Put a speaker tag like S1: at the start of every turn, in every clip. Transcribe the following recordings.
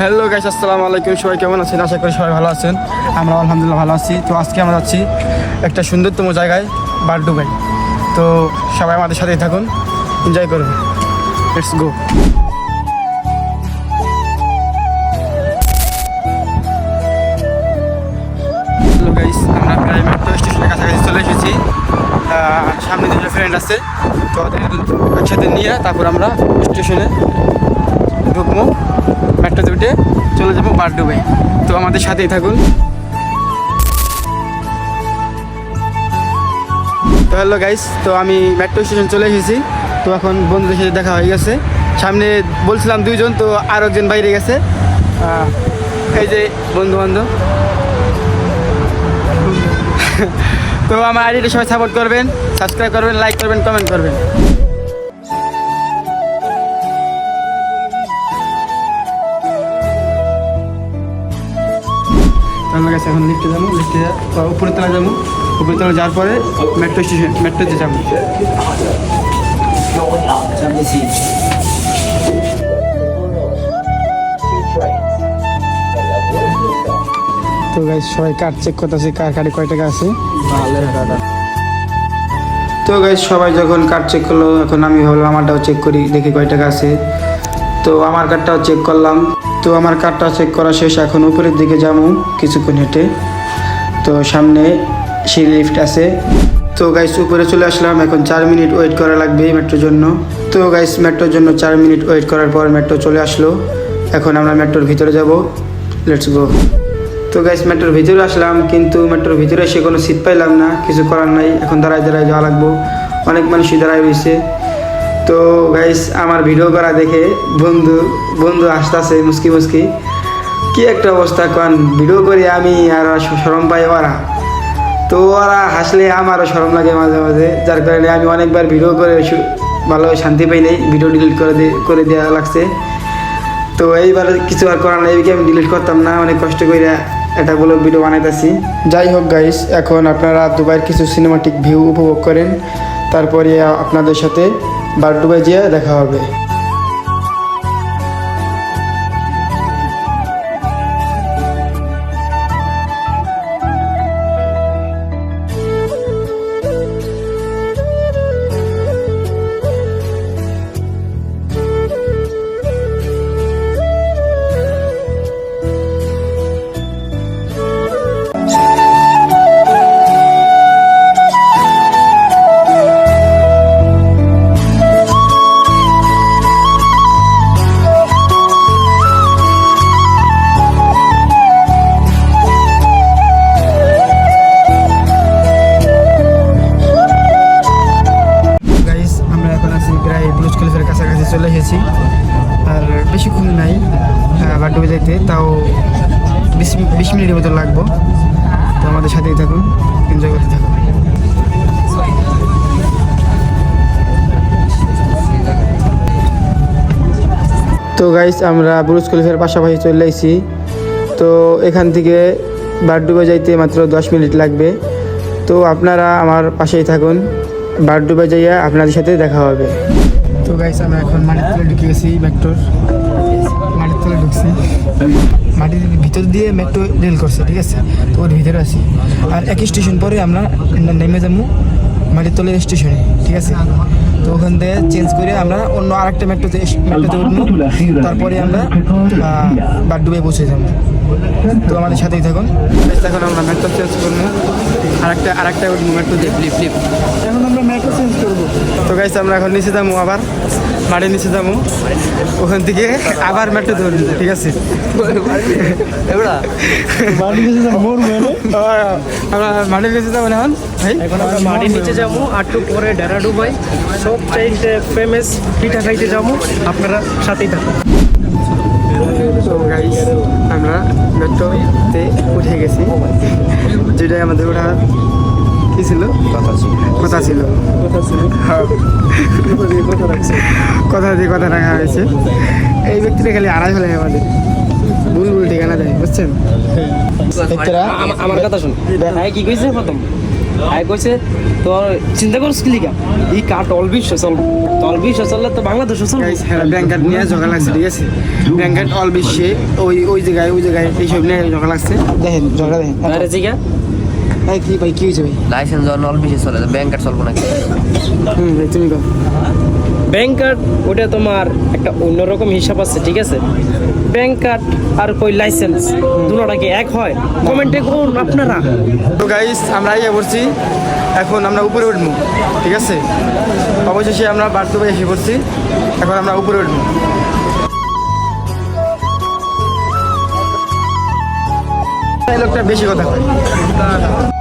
S1: Hello guys আসসালামু আলাইকুম। সবাই কেমন আছেন? আশা করি সবাই ভালো আছেন। আমরা আলহামদুলিল্লাহ ভালো আছি। তো আজকে আমরা যাচ্ছি একটা সুন্দরতম জায়গায়, বারডুবাই। তো সবাই আমাদের সাথেই থাকুন। এনজয় করুন। লেটস গো হ্যালো গাইস আমরা প্রায় মেট্রো স্টেশনের কাছাকাছি চলে এসেছি। সামনে দুটো ফ্রেন্ড আছে। তো একসাথে নিয়ে তারপর আমরা স্টেশনে ঢুকবো। মেট্রোতে উঠে চলে যাব বারডুবাই তো আমাদের সাথেই থাকুন। তো হ্যালো গাইস তো আমি মেট্রো স্টেশন চলে এসেছি। তো এখন বন্ধুদের সাথে দেখা হয়ে গেছে। সামনে বলছিলাম দুইজন, তো আরও একজন বাইরে গেছে। এই যে বন্ধু বান্ধব তো আমার আইডিটা সবাই সাপোর্ট করবেন সাবস্ক্রাইব করবেন লাইক করবেন কমেন্ট করবেন। তাহলে গেছে এখন লিফটে যাব লিফটে উপরে তলা যাব। উপরে তলা যাওয়ার পরে মেট্রো স্টেশন মেট্রোতে যাব। তো গাইজ সবাই কার চেক করতেছে, কার কার্ডে কয় টাকা আছে? তো গাইজ সবাই যখন কার্ড চেক করল, এখন আমি ভাবলাম আমারটাও চেক করি, দেখি কয় টাকা আছে। তো আমার কার্ডটাও চেক করলাম। তো আমার কার্ডটা চেক করা শেষ, এখন উপরের দিকে যাব কিছুক্ষণ হেঁটে। তো সামনে সেই লিফট আছে। তো গাইস উপরে চলে আসলাম, এখন চার মিনিট ওয়েট করা লাগবে মেট্রোর জন্য। তো গাইস মেট্রোর জন্য চার মিনিট ওয়েট করার পর মেট্রো চলে আসলো। এখন আমরা মেট্রোর ভিতরে যাব। লেটস গো তো গাইস মেট্রোর ভিতরে আসলাম, কিন্তু মেট্রোর ভিতরে এসে কোনো সিট পাইলাম না, কিছু করার নাই। এখন দাঁড়ায় দাঁড়ায় যাওয়া লাগবো। অনেক মানুষই দাঁড়ায় রয়েছে। তো গাইস আমার ভিডিও করা দেখে বন্ধু বন্ধু আসতেছে মুসকি মুসকি। কি একটা অবস্থা কন ভিডিও করে আমি আর সরম পাই ওরা। তো ওরা হাসলে আমারও সরম লাগে মাঝে মাঝে, যার কারণে আমি অনেকবার ভিডিও করে ভালো শান্তি পাই নাই ভিডিও ডিলিট করে করে দেওয়া লাগছে। তো এইবার কিছু আর করার নাই আমি ডিলিট করতাম না, অনেক কষ্ট করে এটা বলে ভিডিও বানাইতেছি। যাই হোক গাইস এখন আপনারা দুবাইয়ের কিছু সিনেমাটিক ভিউ উপভোগ করেন, তারপরে আপনাদের সাথে বার দুবাই যেয়ে দেখা হবে। বিশ বিশ মিনিটের মতো লাগবো। তো আমাদের সাথেই থাকুন এনজয় করতে থাকুন। তো গাইস আমরা ব্রুজ খলিফের পাশাপাশি চলে এসেছি তো এখান থেকে বারডুবে যাইতে মাত্র দশ মিনিট লাগবে। তো আপনারা আমার পাশেই থাকুন। বারডুবে যাইয়া আপনাদের সাথে দেখা হবে। তো গাইস আমরা এখন মাটির তলে ঢুকে গেছি মেট্রোর মাটির তলে ঢুকছি। মাটির ভিতর দিয়ে মেট্রো রেল করছে, ঠিক আছে? তো ওর ভিতরে আসি আর এক স্টেশন পরে আমরা নেমে যাব। মাটির তলের স্টেশনে ঠিক আছে? তো ওখান থেকে চেঞ্জ করে আমরা অন্য আরেকটা মেট্রোতে মেট্রোতে উঠবো। তারপরে আমরা বাড্ডুবে পৌঁছে যাব। তো আমাদের সাথেই থাকুন। এখন আমরা মেট্রো চেঞ্জ করব। আরেকটা আরেকটা উঠবো মেট্রোতে ফ্লিপ ফ্লিপ
S2: এখন আমরা মেট্রো চেঞ্জ করব।
S1: তো গাইছে আমরা এখন নিচে যাব আবার মাঠে নিচে যাব। ওখান থেকে আবার মেট্রো ধরবো ঠিক আছে? আমরা মাঠে নিচে যাব না এখন? ভাই।
S2: এখন আমরা মাটির নিচে যাব আটটু পরে ডেরাডুবাই সব চাইতে ফেমাস পিঠা খাইতে যাব। আপনারা সাথেই থাকুন।
S1: তো গাইস আমরা মেট্রোতে উঠে গেছি। যেটাই আমাদের ওঠা কি ছিল? কথা ছিল। কথা ছিল।
S2: কথা ছিল।
S1: হ্যাঁ।
S2: কথা
S1: দিয়ে কথা রাখা হয়েছে। এই ব্যক্তিটা খালি আড়াই হলে আমাদের। ভুল ভুল ঠিকানা দেয় বুঝছেন?
S3: আমার কথা শুন। কি কইছে প্রথম?
S2: আয় কইছে তোর চিন্তা করছ কি লিগা? এই কাট অল বিশ্ব চল অল তো বাংলাদেশ চল
S1: গাইস হ্যাঁ ব্যাংকার নিয়ে ঝগড়া লাগছে ঠিক আছে? ব্যাংকার কার্ড অল ওই ওই জায়গায় ওই জায়গায় এইসব নিয়ে ঝগড়া লাগছে। দেখেন ঝগড়া দেখেন।
S2: আরে জিগা।
S1: ভাই কি ভাই কি হয়েছে ভাই?
S3: লাইসেন্স অন অল বেশি চলে ব্যাংকার চলবো নাকি?
S1: হুম তুমি কও।
S2: ব্যাংক কার্ড ওটা তোমার একটা অন্যরকম হিসাব আছে, ঠিক আছে? ব্যাংক কার্ড আর কই লাইসেন্স দুটোটা কি এক হয়? কমেন্টে কোন আপনারা।
S1: তো গাইস আমরা ইয়ে পড়ছি। এখন আমরা উপরে উঠবো, ঠিক আছে? অবশেষে আমরা বার্থডে এসে পড়ছি। এখন আমরা উপরে উঠবো। এই লোকটা বেশি কথা কয়।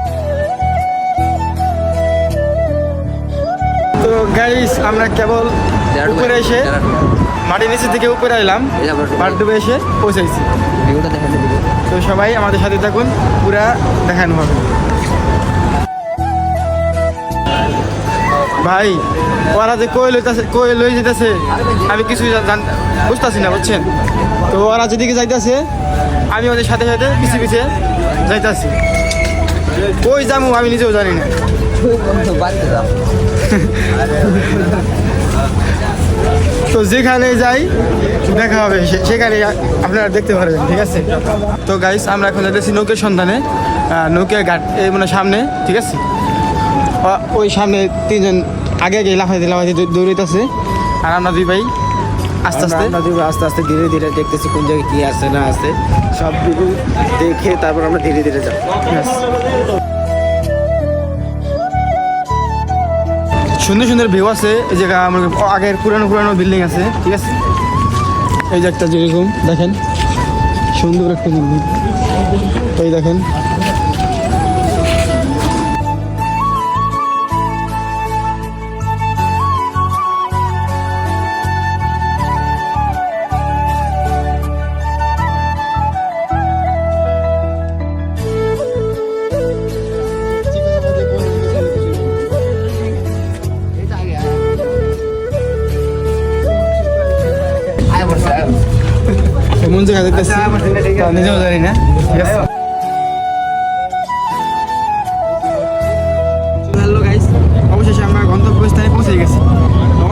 S1: গাইস আমরা কেবল উপরে এসে মাটির নিচে থেকে উপরে এলাম
S3: আমরা
S1: বার্থডে এসে
S3: ভিডিও।
S1: তো সবাই আমাদের সাথে থাকুন পুরা দেখানো হবে। ভাই ওরা যে কই লইতাছে কই লই যেতেছে আমি কিছু বুঝতেছি না বুঝছেন? তো ওরা যেদিকে যাইতেছে আমি ওদের সাথে সাথে পিছিয়ে পিছিয়ে যাইতাছি। কই যাব আমি নিজেও জানি না। তো যেখানে যাই দেখা হবে। সেখানে আপনারা দেখতে পারবেন ঠিক আছে? তো গাইস আমরা এখন যাইতেছি নৌকের সন্ধানে। নৌকের ঘাট এই মানে সামনে ঠিক আছে? ওই সামনে তিনজন আগে আগে লাফাইতে লাফাইতে দৌ- দৌড়াইতেছে। আর আমরা দুই ভাই আস্তে আস্তে।
S4: আমরা আস্তে আস্তে ধীরে ধীরে দেখতেছি কোন জায়গায় কী আছে না আছে। সব দেখে তারপর আমরা ধীরে ধীরে যাব।
S1: সুন্দর সুন্দর ভিউ আছে। এই জায়গা আমার আগের পুরানো পুরানো বিল্ডিং আছে, ঠিক আছে? এই যে একটা যেরকম দেখেন। সুন্দর একটা বিল্ডিং এই দেখেন। এমন জায়গা দেখতেছি তা নিজেও জানি না। ঠিক আছে হ্যালো গাইস অবশেষে আমরা গন্তব্যস্থানে পৌঁছে গেছি।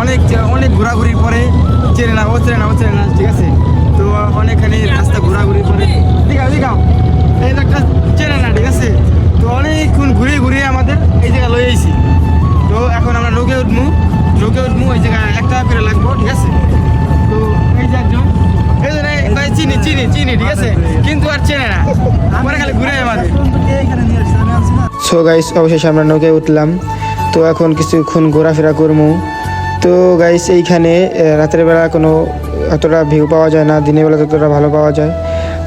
S1: অনেক অনেক ঘোরাঘুরির পরে চেনে না ও চেনে না ও চেনে না ঠিক আছে? তো অনেকখানি রাস্তা ঘোরাঘুরির পরে দিঘাও দিঘাও এই একটা চেনে না ঠিক আছে? তো অনেকক্ষণ ঘুরিয়ে ঘুরিয়ে আমাদের এই জায়গা লয়ে আইছি। তো এখন আমরা নৌকে উঠবো নৌকে উঠবো ওই জায়গায় এক টাকা করে লাগবো ঠিক আছে? চিনি চিনি ঠিক আছে? কিন্তু আর চেনে না। পরে খালি ঘুরে আমাদের সো গাইস অবশেষে আমরা নৌকে উঠলাম। তো এখন কিছুক্ষণ ঘোরাফেরা করব তো গাইস এইখানে রাতের বেলা কোনো অতটা ভিউ পাওয়া যায় না। দিনের বেলা ততটা ভালো পাওয়া যায়।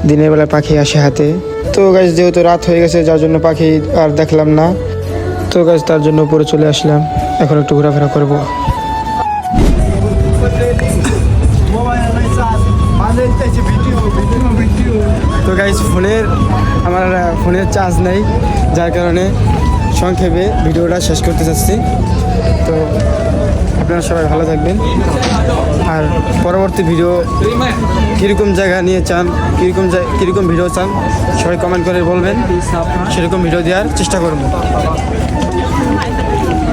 S1: দিনের বেলা পাখি আসে হাতে। তো গাইস যেহেতু রাত হয়ে গেছে যার জন্য পাখি আর দেখলাম না। তো গাইস তার জন্য উপরে চলে আসলাম। এখন একটু ঘোরাফেরা করব। তো গাইজ ফোনের আমার ফোনের চার্জ নেই, যার কারণে সংক্ষেপে ভিডিওটা শেষ করতে চাচ্ছি। তো আপনারা সবাই ভালো থাকবেন। আর পরবর্তী ভিডিও কীরকম জায়গা নিয়ে চান, কীরকম কীরকম ভিডিও চান, সবাই কমেন্ট করে বলবেন। সেরকম ভিডিও দেওয়ার চেষ্টা করব।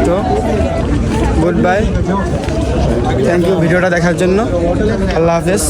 S1: তো গুড বাই থ্যাংক ইউ ভিডিওটা দেখার জন্য। আল্লাহ হাফেজ।